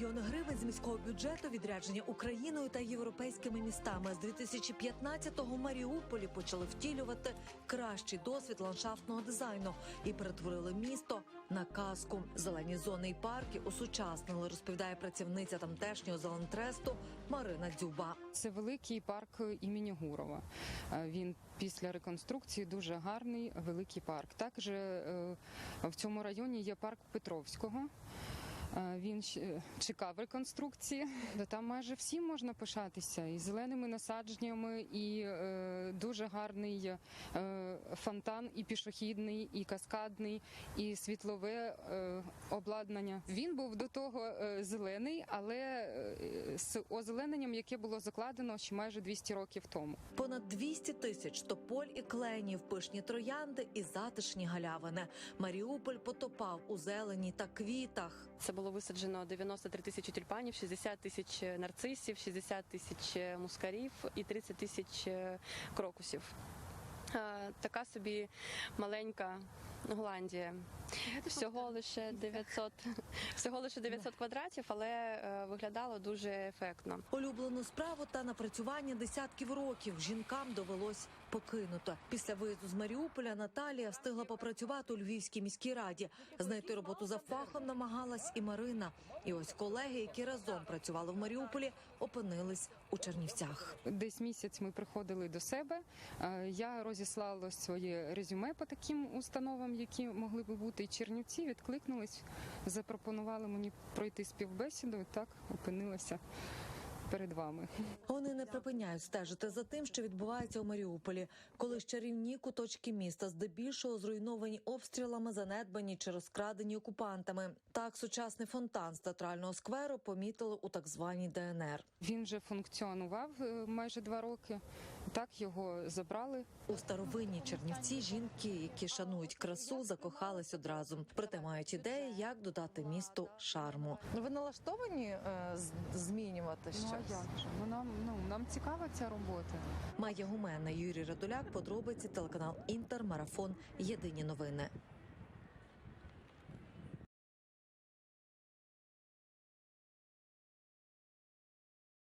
мільйони гривень з міського бюджету, відрядження Україною та європейськими містами. З 2015-го в Маріуполі почали втілювати кращий досвід ландшафтного дизайну і перетворили місто на казку. Зелені зони і парки усучаснили, розповідає працівниця тамтешнього зелентресту Марина Дзюба. Це великий парк імені Гурова. Е, Він після реконструкції дуже гарний, великий парк. Також е, в цьому районі є парк Петровського. Е, Він ще чекав реконструкції. Та Там майже всім можна пишатися і зеленими насадженнями, і е, дуже гарний е, фонтан, і пішохідний, і каскадний, і світлове е, обладнання. Він був до того е, зелений, але е, з озелененням, яке було закладено ще майже 200 років тому. Понад 200 тисяч тополь і кленів, пишні троянди і затишні галявини. Маріуполь потопав у зелені та квітах. Це було висаджено 93 тисячі тюльпанів, 60 тисяч нарцисів, 60 тисяч мускарів і 30 тисяч крокусів. Е, Така собі маленька Голландія. Всього лише 900, всього лише 900 квадратів, але е, виглядало дуже ефектно. Улюблену справу та напрацювання десятків років жінкам довелось покинути. Після виїзду з Маріуполя Наталія встигла попрацювати у Львівській міській раді. Знайти роботу за фахом намагалась і Марина. І ось колеги, які разом працювали в Маріуполі, опинились у Чернівцях. Десь місяць ми приходили до себе. Е, Я розіслала своє резюме по таким установам, які могли би бути. І Чернівці відкликнулись, запропонували мені пройти співбесіду. І так опинилася перед вами. Вони не припиняють стежити за тим, що відбувається у Маріуполі, коли ще рівні куточки міста здебільшого зруйновані обстрілами, занедбані чи розкрадені окупантами. Так, сучасний фонтан з театрального скверу помітили у так званій ДНР. Він вже функціонував е, майже два роки. Так його забрали. У старовинні Чернівці жінки, які шанують красу, закохались одразу. Проте мають ідеї, як додати місту шарму. Ну, Ви налаштовані е, змінювати щось? Ну а як же? Бо нам ну нам цікава ця робота. Майя Гумена, Юрій Радуляк, подробиці телеканал Інтер, марафон. Єдині новини.